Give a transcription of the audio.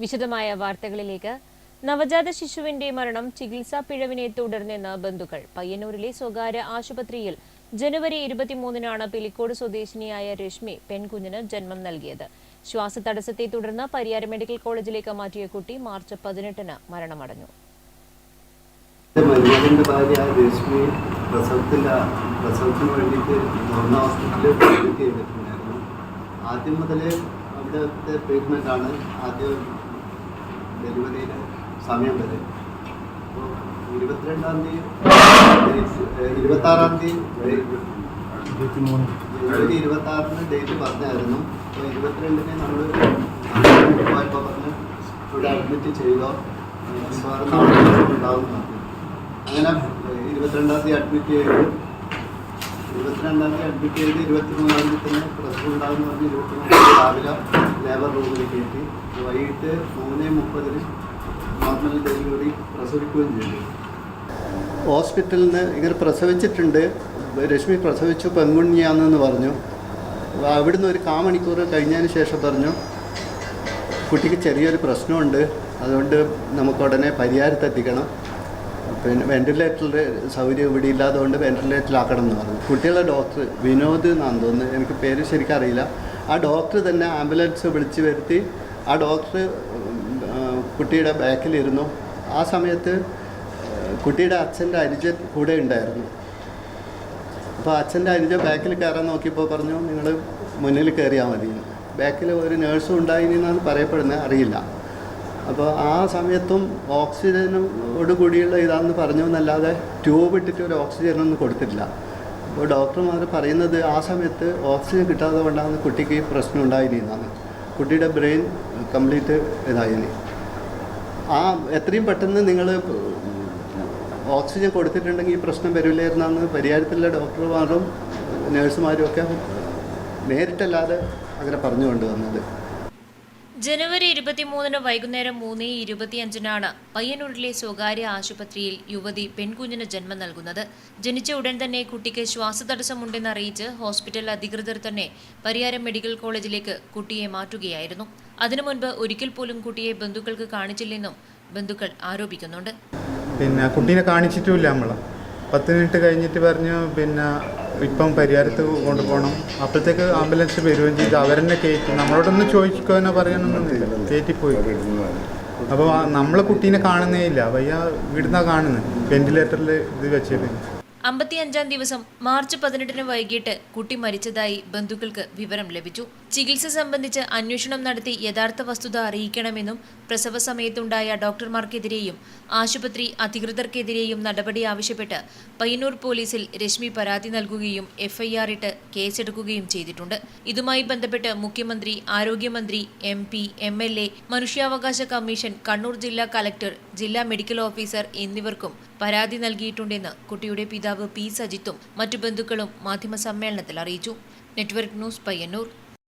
വിശദമായ വാർത്തകളിലേക്ക്. നവജാത ശിശുവിന്റെ മരണം ചികിത്സാ പിഴവിനെ തുടർന്നെന്ന് ബന്ധുക്കൾ. പയ്യന്നൂരിലെ സ്വകാര്യ ആശുപത്രിയിൽ ജനുവരി ഇരുപത്തിമൂന്നിനാണ് പിലിക്കോട് സ്വദേശിനിയായ രശ്മി പെൺകുഞ്ഞിന് ജന്മം നൽകിയത്. ശ്വാസതടസ്സത്തെ തുടർന്ന് പരിയാരം മെഡിക്കൽ കോളേജിലേക്ക് മാറ്റിയ കുട്ടി മാർച്ച് പതിനെട്ടിന് മരണമടഞ്ഞു. പ്രസവത്തിന് വേണ്ടിയിട്ട് നോർണ ഹോസ്പിറ്റലിൽ ആദ്യം മുതൽ അവിടുത്തെ ട്രീറ്റ്മെന്റ് ആണ് ആദ്യം ഡെലിവറിയുടെ സമയം വരെ. അപ്പോൾ ഇരുപത്തിരണ്ടാം തീയതി ഇരുപത്താറാം തീയതി ജനുവരി ഇരുപത്തി ആറിന് ഡേറ്റ് പറഞ്ഞായിരുന്നു. അപ്പോൾ ഇരുപത്തിരണ്ടിന് നമ്മൾ പോയപ്പോൾ പറഞ്ഞ് ഇവിടെ അഡ്മിറ്റ് ചെയ്തോ. മിക്കവാറും നാളെ ഉണ്ടാവും. അങ്ങനെ ഇരുപത്തിരണ്ടാം തീയതി അഡ്മിറ്റ് ചെയ്തു. ഇരുപത്തിരണ്ടാം തീയതി അഡ്മിറ്റ് ചെയ്ത് ഇരുപത്തിമൂന്നാം തീയതി തന്നെ പ്രസവം ഉണ്ടാകും എന്ന് പറഞ്ഞ് ഇരുപത്തിമൂന്നാം രാവിലെ ലേബർ റൂമിൽ കയറ്റി വൈകിട്ട് മൂന്ന് മുപ്പതിന് നോർമൽ ഡെലിവറി പ്രസവിക്കുകയും ചെയ്തു. ഹോസ്പിറ്റലിൽ നിന്ന് ഇങ്ങനെ പ്രസവിച്ചിട്ടുണ്ട്. രശ്മി പ്രസവിച്ചു പെൺകുഞ്ഞിയാണെന്ന് പറഞ്ഞു. അവിടുന്ന് ഒരു കാ മണിക്കൂർ കഴിഞ്ഞതിന് ശേഷം പറഞ്ഞു കുട്ടിക്ക് ചെറിയൊരു പ്രശ്നമുണ്ട്. അതുകൊണ്ട് നമുക്ക് ഉടനെ പരിഹാരത്തെത്തിക്കണം പിന്നെ വെന്റിലേറ്ററിന്റെ സൗകര്യം ഇവിടെ ഇല്ലാത്തതുകൊണ്ട് വെന്റിലേറ്ററിലാക്കണം എന്ന് പറഞ്ഞു. കുട്ടികളെ ഡോക്ടർ വിനോദ് എന്നാണ് തോന്നുന്നത് എനിക്ക് പേര് ശരിക്കും അറിയില്ല. ആ ഡോക്ടർ തന്നെ ആംബുലൻസ് വിളിച്ച് വരുത്തി ആ ഡോക്ടർ കുട്ടിയുടെ ബാക്കിലിരുന്നു. ആ സമയത്ത് കുട്ടിയുടെ അച്ഛന്റെ അനുജൻ കൂടെ ഉണ്ടായിരുന്നു. അപ്പോൾ അച്ഛന്റെ അനുജൻ ബാക്കിൽ കയറാൻ നോക്കിയപ്പോൾ പറഞ്ഞു നിങ്ങൾ മുന്നിൽ കയറിയാൽ മതി. ബാക്കിൽ ഒരു നേഴ്സും ഉണ്ടായിന്നാണ് പറയപ്പെടുന്നത് അറിയില്ല. അപ്പോൾ ആ സമയത്തും ഓക്സിജനോട് കൂടിയുള്ള ഇതാണെന്ന് പറഞ്ഞു എന്നല്ലാതെ ട്യൂബ് ഇട്ടിട്ട് ഒരു ഓക്സിജനൊന്നും കൊടുത്തിട്ടില്ല. അപ്പോൾ ഡോക്ടർമാർ പറയുന്നത് ആ സമയത്ത് ഓക്സിജൻ കിട്ടാതെ കൊണ്ടാണ് കുട്ടിക്ക് പ്രശ്നം ഉണ്ടായിരുന്നതാണ് കുട്ടിയുടെ ബ്രെയിൻ കംപ്ലീറ്റ് ഇതായിരുന്നു ആ എത്രയും പെട്ടെന്ന് നിങ്ങൾ ഓക്സിജൻ കൊടുത്തിട്ടുണ്ടെങ്കിൽ ഈ പ്രശ്നം വരില്ലായിരുന്നാന്ന് പരിഹാരത്തിലുള്ള ഡോക്ടർമാരും നേഴ്സുമാരും ഒക്കെ നേരിട്ടല്ലാതെ അങ്ങനെ പറഞ്ഞു വന്നത് ജനുവരി ഇരുപത്തിമൂന്നിന് വൈകുന്നേരം മൂന്ന് ഇരുപത്തിയഞ്ചിനാണ് പയ്യന്നൂരിലെ സ്വകാര്യ ആശുപത്രിയിൽ യുവതി പെൺകുഞ്ഞിന് ജന്മം നൽകുന്നത്. ജനിച്ച ഉടൻ തന്നെ കുട്ടിക്ക് ശ്വാസതടസ്സമുണ്ടെന്ന് അറിയിച്ച് ഹോസ്പിറ്റൽ അധികൃതർ തന്നെ പരിയാരം മെഡിക്കൽ കോളേജിലേക്ക് കുട്ടിയെ മാറ്റുകയായിരുന്നു. അതിനു മുൻപ് ഒരിക്കൽ പോലും കുട്ടിയെ ബന്ധുക്കൾക്ക് കാണിച്ചില്ലെന്നും ബന്ധുക്കൾ ആരോപിക്കുന്നുണ്ട്. പിന്നെ കുട്ടീനെ കാണിച്ചിട്ടുമില്ല നമ്മൾ പത്ത് മിനിറ്റ് കഴിഞ്ഞിട്ട് പറഞ്ഞു പിന്നെ ഇപ്പം പരിഹാരത്ത് കൊണ്ടുപോകണം. അപ്പോഴത്തേക്ക് ആംബുലൻസ് വരികയും ചെയ്ത്. അവരെന്നെ കയറ്റി. നമ്മളോടൊന്ന് ചോദിക്കാനോ പറയാനൊന്നുമില്ല. കയറ്റിപ്പോയി. അപ്പോൾ നമ്മളെ കുട്ടീനെ കാണുന്നേ ഇല്ല. വയ്യ ഇവിടുന്നാണ് കാണുന്നത്. വെന്റിലേറ്ററിൽ ഇത് വെച്ചിട്ട് അമ്പത്തിയഞ്ചാം ദിവസം മാർച്ച് പതിനെട്ടിന് വൈകിട്ട് കുട്ടി മരിച്ചതായി ബന്ധുക്കൾക്ക് വിവരം ലഭിച്ചു. ചികിത്സ സംബന്ധിച്ച് അന്വേഷണം നടത്തി യഥാർത്ഥ വസ്തുത അറിയിക്കണമെന്നും പ്രസവ സമയത്തുണ്ടായ ഡോക്ടർമാർക്കെതിരെയും ആശുപത്രി അധികൃതർക്കെതിരെയും നടപടി ആവശ്യപ്പെട്ട് പയ്യന്നൂർ പോലീസിൽ രശ്മി പരാതി നൽകുകയും എഫ്ഐആർ ഇട്ട് കേസെടുക്കുകയും ചെയ്തിട്ടുണ്ട്. ഇതുമായി ബന്ധപ്പെട്ട് മുഖ്യമന്ത്രി ആരോഗ്യമന്ത്രി M P M L A മനുഷ്യാവകാശ കമ്മീഷൻ കണ്ണൂർ ജില്ലാ കലക്ടർ ജില്ലാ മെഡിക്കൽ ഓഫീസർ എന്നിവർക്കും പരാതി നൽകിയിട്ടുണ്ടെന്ന് കുട്ടിയുടെ പിതാവ് പി സജിത്തും മറ്റു ബന്ധുക്കളും മാധ്യമസമ്മേളനത്തിൽ അറിയിച്ചു. Network news Payyannur.